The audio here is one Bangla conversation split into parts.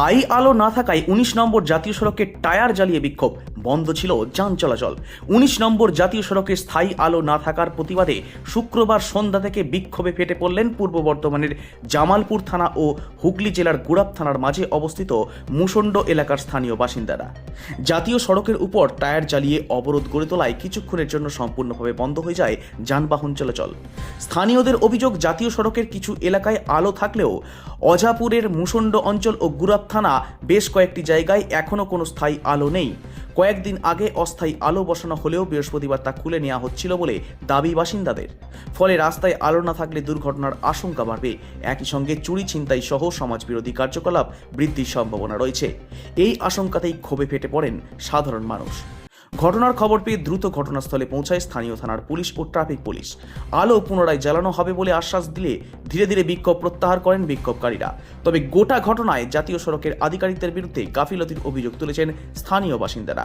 স্থায়ী আলো না থাকায় উনিশ নম্বর জাতীয় সড়কের টায়ার জ্বালিয়ে বিক্ষোভ। বন্ধ ছিল যান চলাচল। উনিশ নম্বর জাতীয় সড়কে স্থায়ী আলো না থাকার প্রতিবাদে শুক্রবার সন্ধ্যা থেকে বিক্ষোভে ফেটে পড়লেন পূর্ব বর্ধমানের জামালপুর থানা ও হুগলি জেলার গুড়াপ থানার মাঝে অবস্থিত মুসণ্ড এলাকার স্থানীয় বাসিন্দারা। জাতীয় সড়কের উপর টায়ার জ্বালিয়ে অবরোধ গড়ে তোলায় কিছুক্ষণের জন্য সম্পূর্ণভাবে বন্ধ হয়ে যায় যানবাহন চলাচল। স্থানীয়দের অভিযোগ, জাতীয় সড়কের কিছু এলাকায় আলো থাকলেও অজাপুরের মুসন্ড অঞ্চল ও গুরাপ থানা বেশ কয়েকটি জায়গায় এখনও কোনো স্থায়ী আলো নেই। কয়েকদিন আগে অস্থায়ী আলো বসানো হলেও বৃহস্পতিবার তা খুলে নেওয়া হচ্ছিল বলে দাবি বাসিন্দাদের। ফলে রাস্তায় আলো না থাকলে দুর্ঘটনার আশঙ্কা বাড়বে। একই সঙ্গে চুরি, ছিনতাই সহ সমাজবিরোধী কার্যকলাপ বৃদ্ধির সম্ভাবনা রয়েছে। এই আশঙ্কাতেই ক্ষোভে ফেটে পড়েন সাধারণ মানুষ। ঘটনার খবর পেয়ে দ্রুত ঘটনাস্থলে পৌঁছায় স্থানীয় থানার পুলিশ ও ট্রাফিক পুলিশ। আলো পুনরায় জ্বালানো হবে বলে আশ্বাস দিলে ধীরে ধীরে বিক্ষোভ প্রত্যাহার করেন বিক্ষোভকারীরা। তবে গোটা ঘটনায় জাতীয় সড়কের আধিকারিকদের বিরুদ্ধে গাফিলতির অভিযোগ তুলেছেন স্থানীয় বাসিন্দারা।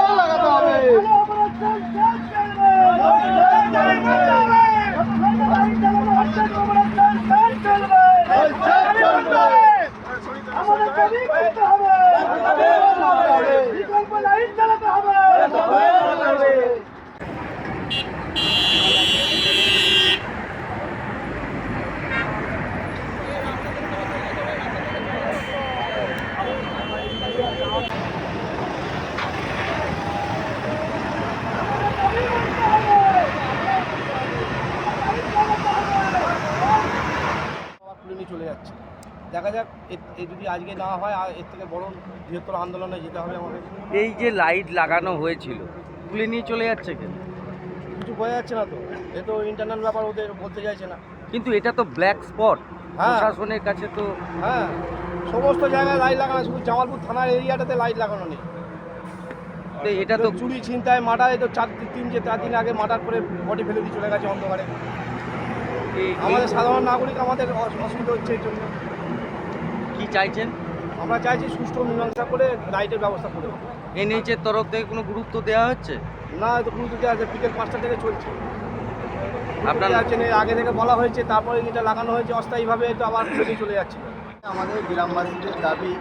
আমাদের দাবি করতে হবে বিকল্প লাইন চালাতে হবে আবার তুলে নিয়ে চলে যাচ্ছে দেখা যাক এ- যদি আজকে না হয় আর এর থেকে বড় বৃহত্তর আন্দোলনে যেতে হবে আমাদের। এই যে লাইট লাগানো হয়েছিল তুলে নিয়ে চলে যাচ্ছে কেন? কিছু বোঝা যাচ্ছে না তো। এ তো ইন্টারনাল ব্যাপার ওদের বলতে চাইছে না। কিন্তু এটা তো ব্ল্যাক স্পট হ্যাঁ। প্রশাসনের কাছে তো হ্যাঁ। সমস্ত জায়গায় লাইট লাগানো শুধু জামালপুর থানার এরিয়াটাতে লাইট লাগানো নেই। এটা তো চুরি ছিনতায় মার্ডার তো চার তিন যে চার দিন আগে মার্ডার করে বডি ফেলে দিয়ে চলে গেছে অন্ধকারে। এই- আমাদের সাধারণ নাগরিক আমাদের অস- অসুবিধা হচ্ছে এই জন্য। কি চাইছেন? আমরা চাইছি সুষ্ঠু মীমাংসা করে লাইটের ব্যবস্থা করে দেবো। এনএইচের তরফ থেকে কোনো গুরুত্ব দেওয়া হচ্ছে? না তো গুরুত্ব দেওয়া আছে বিকেল পাঁচটা থেকে চলছে। আপনার আগে থেকে বলা হয়েছে তারপরে এটা লাগানো হয়েছে অস্থায়ীভাবে তো আবার চলে যাচ্ছে। আমাদের গ্রামবাসীদের দাবি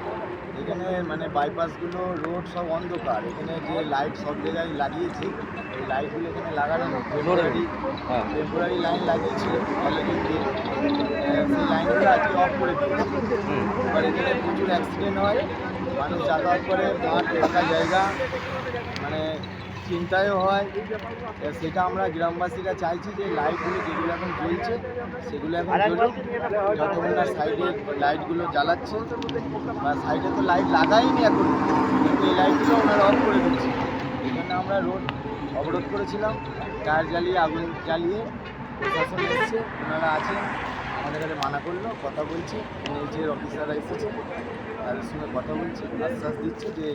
এখানে মানে বাইপাসগুলো রোড সব অন্ধকার। এখানে যে লাইট সব জায়গায় লাগিয়েছি এই লাইটগুলো এখানে লাগানো টেম্পোরারি হ্যাঁ। টেম্পোরারি লাইন লাগিয়েছিল। অলরেডি সেই লাইনগুলো আজকে অফ করে দিয়েছে। এবার এখানে প্রচুর অ্যাক্সিডেন্ট হয়। মানুষ যাতায়াত করে মাঠ ফাঁকা জায়গা মানে চিন্তায়ও হয়। সেটা আমরা গ্রামবাসীরা চাইছি যে লাইটগুলো যেগুলো এখন জ্বলছে সেগুলো এখন যতক্ষণ না সাইডে লাইটগুলো জ্বালাচ্ছে বা সাইডে তো লাইট লাগাইনি এখন কিন্তু এই লাইটগুলো ওনারা অফ করে দিচ্ছে। এই জন্য আমরা রোড অবরোধ করেছিলাম টায়ার জ্বালিয়ে আগুন জ্বালিয়ে প্রশাসন এসছে ওনারা আছেন আমাদের কাছে মানা করল কথা বলছি যে অফিসাররা এসেছে তাদের সঙ্গে কথা বলছি আশ্বাস দিচ্ছে যে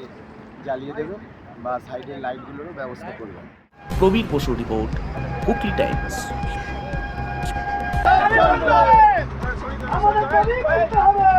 জ্বালিয়ে দেবে। বা সাইডের লাইটগুলোরও ব্যবস্থা করবেন প্রবীর বসু রিপোর্ট কুকলি টাইমস। আমাদের হবে।